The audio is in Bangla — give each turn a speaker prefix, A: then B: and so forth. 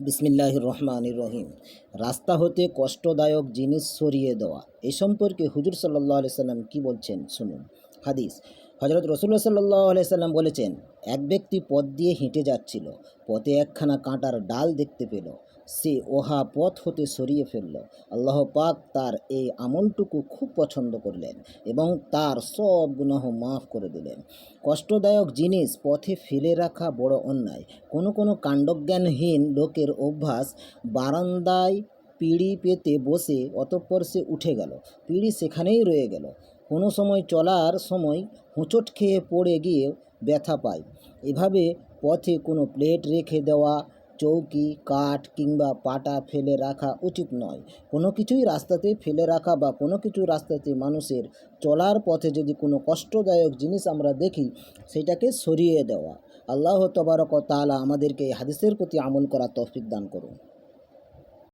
A: বিসমিল্লাহ রহমান রহিম। রাস্তা হতে কষ্টদায়ক জিনিস সরিয়ে দেওয়া। এ সম্পর্কে হুজুর সাল্লাহ সাল্লাম কী বলছেন? শুনুন। হাদিস হজরত রসুল্লাহ সাল্লাহ আলি সাল্লাম বলেছেন, এক ব্যক্তি পথ দিয়ে হেঁটে যাচ্ছিল, পথে একখানা কাঁটার ডাল দেখতে পেল, সে ওহা পথ হতে সরিয়ে ফেলল। আল্লাহ পাক তার এই আমলটুকু খুব পছন্দ করলেন এবং তার সব গুনাহ মাফ করে দিলেন। কষ্টদায়ক জিনিস পথে ফেলে রাখা বড় অন্যায়। কোনো কোনো কাণ্ডজ্ঞানহীন লোকের অভ্যাস বারান্দায় পিড়ি পেতে বসে, অতঃপর সে উঠে গেল, পিঁড়ি সেখানেই রয়ে গেল। কোনো সময় চলার সময় হোঁচট খেয়ে পড়ে গিয়ে ব্যথা পায়। এভাবে পথে কোনো প্লেট রেখে দেওয়া, চৌকি, কাঠ কিংবা পাটা ফেলে রাখা উচিত নয়। কোনো কিছুই রাস্তাতে ফেলে রাখা বা কোনো কিছু রাস্তাতে মানুষের চলার পথে যদি কোনো কষ্টদায়ক জিনিস আমরা দেখি, সেটাকে সরিয়ে দেওয়া। আল্লাহ তবারক তাআলা আমাদেরকে এই হাদিসের প্রতি আমল করা তৌফিক দান করুন।